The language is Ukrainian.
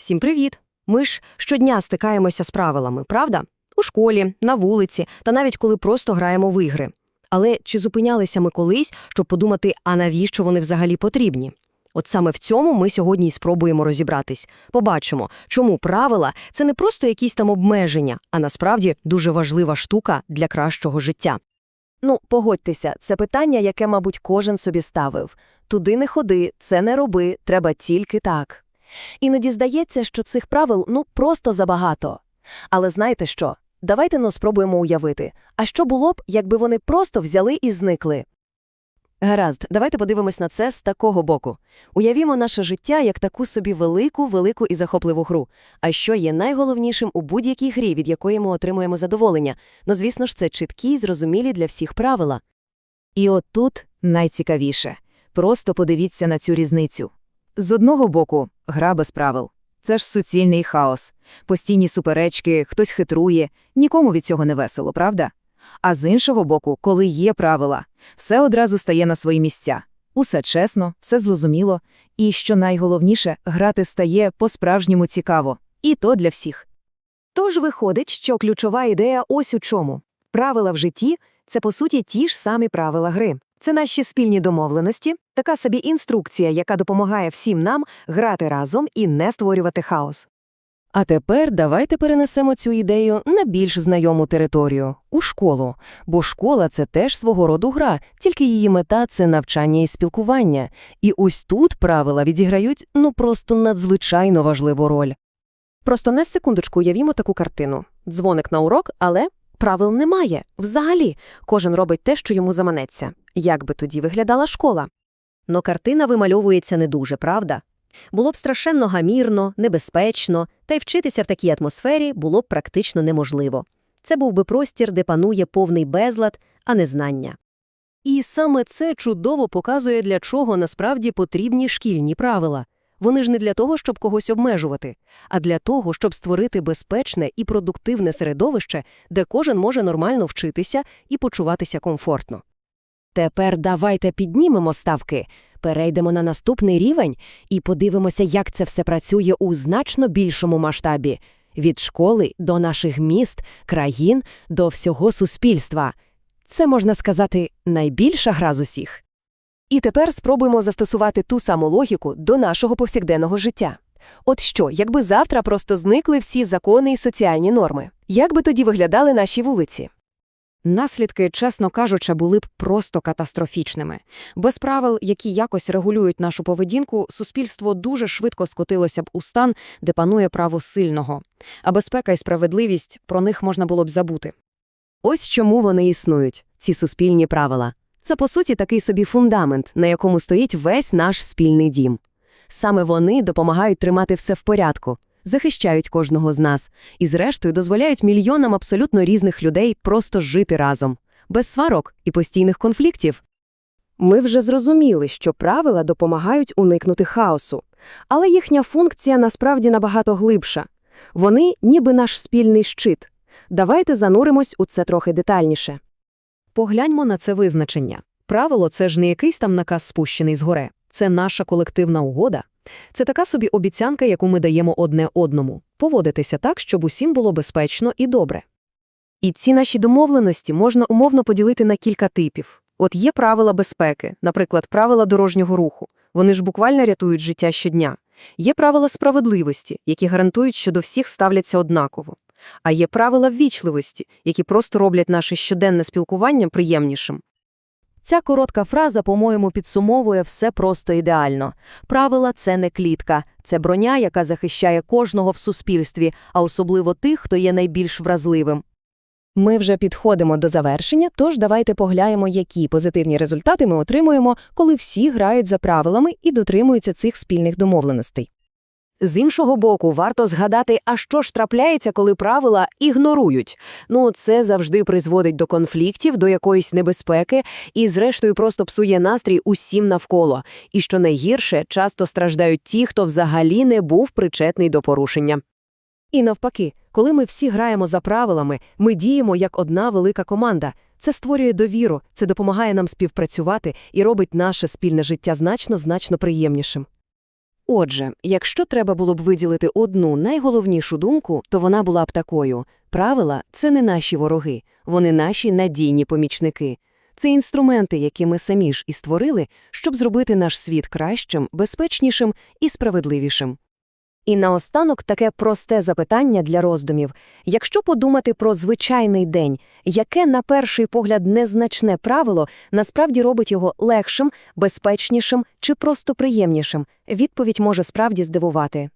Всім привіт! Ми ж щодня стикаємося з правилами, правда? У школі, на вулиці та навіть коли просто граємо в ігри. Але чи зупинялися ми колись, щоб подумати, а навіщо вони взагалі потрібні? От саме в цьому ми сьогодні і спробуємо розібратись. Побачимо, чому правила – це не просто якісь там обмеження, а насправді дуже важлива штука для кращого життя. Ну, погодьтеся, це питання, яке, мабуть, кожен собі ставив. Туди не ходи, це не роби, треба тільки так. Іноді здається, що цих правил, ну, просто забагато. Але знаєте що? Давайте ну спробуємо уявити. А що було б, якби вони просто взяли і зникли? Гаразд, давайте подивимось на це з такого боку. Уявімо наше життя як таку собі велику, велику і захопливу гру. А що є найголовнішим у будь-якій грі, від якої ми отримуємо задоволення? Ну, звісно ж, це чіткі й зрозумілі для всіх правила. І от тут найцікавіше. Просто подивіться на цю різницю. З одного боку, гра без правил. Це ж суцільний хаос. Постійні суперечки, хтось хитрує, нікому від цього не весело, правда? А з іншого боку, коли є правила, все одразу стає на свої місця. Усе чесно, все зрозуміло, і, що найголовніше, грати стає по-справжньому цікаво. І то для всіх. Тож виходить, що ключова ідея ось у чому. Правила в житті – це, по суті, ті ж самі правила гри. Це наші спільні домовленості, така собі інструкція, яка допомагає всім нам грати разом і не створювати хаос. А тепер давайте перенесемо цю ідею на більш знайому територію – у школу. Бо школа – це теж свого роду гра, тільки її мета – це навчання і спілкування. І ось тут правила відіграють ну просто надзвичайно важливу роль. Просто на секундочку уявімо таку картину. Дзвоник на урок, але правил немає. Взагалі, кожен робить те, що йому заманеться. Як би тоді виглядала школа? Но картина вимальовується не дуже, правда? Було б страшенно гамірно, небезпечно, та й вчитися в такій атмосфері було б практично неможливо. Це був би простір, де панує повний безлад, а не знання. І саме це чудово показує, для чого насправді потрібні шкільні правила. Вони ж не для того, щоб когось обмежувати, а для того, щоб створити безпечне і продуктивне середовище, де кожен може нормально вчитися і почуватися комфортно. Тепер давайте піднімемо ставки, перейдемо на наступний рівень і подивимося, як це все працює у значно більшому масштабі – від школи до наших міст, країн, до всього суспільства. Це, можна сказати, найбільша гра з усіх. І тепер спробуємо застосувати ту саму логіку до нашого повсякденного життя. От що, якби завтра просто зникли всі закони і соціальні норми? Як би тоді виглядали наші вулиці? Наслідки, чесно кажучи, були б просто катастрофічними. Без правил, які якось регулюють нашу поведінку, суспільство дуже швидко скотилося б у стан, де панує право сильного. А безпека і справедливість про них можна було б забути. Ось чому вони існують, ці суспільні правила. Це, по суті, такий собі фундамент, на якому стоїть весь наш спільний дім. Саме вони допомагають тримати все в порядку, захищають кожного з нас і, зрештою, дозволяють мільйонам абсолютно різних людей просто жити разом, без сварок і постійних конфліктів. Ми вже зрозуміли, що правила допомагають уникнути хаосу, але їхня функція насправді набагато глибша. Вони ніби наш спільний щит. Давайте зануримось у це трохи детальніше. Погляньмо на це визначення. Правило це ж не якийсь там наказ спущений згори. Це наша колективна угода. Це така собі обіцянка, яку ми даємо одне одному – поводитися так, щоб усім було безпечно і добре. І ці наші домовленості можна умовно поділити на кілька типів. От є правила безпеки, наприклад, правила дорожнього руху. Вони ж буквально рятують життя щодня. Є правила справедливості, які гарантують, що до всіх ставляться однаково. А є правила ввічливості, які просто роблять наше щоденне спілкування приємнішим. Ця коротка фраза, по-моєму, підсумовує все просто ідеально. Правила – це не клітка, це броня, яка захищає кожного в суспільстві, а особливо тих, хто є найбільш вразливим. Ми вже підходимо до завершення, тож давайте погляємо, які позитивні результати ми отримуємо, коли всі грають за правилами і дотримуються цих спільних домовленостей. З іншого боку, варто згадати, а що ж трапляється, коли правила ігнорують. Ну, це завжди призводить до конфліктів, до якоїсь небезпеки і, зрештою, просто псує настрій усім навколо. І що найгірше, часто страждають ті, хто взагалі не був причетний до порушення. І навпаки, коли ми всі граємо за правилами, ми діємо як одна велика команда. Це створює довіру, це допомагає нам співпрацювати і робить наше спільне життя значно-значно приємнішим. Отже, якщо треба було б виділити одну найголовнішу думку, то вона була б такою. Правила – це не наші вороги, вони наші надійні помічники. Це інструменти, які ми самі ж і створили, щоб зробити наш світ кращим, безпечнішим і справедливішим. І наостанок таке просте запитання для роздумів. Якщо подумати про звичайний день, яке на перший погляд незначне правило насправді робить його легшим, безпечнішим чи просто приємнішим, відповідь може справді здивувати.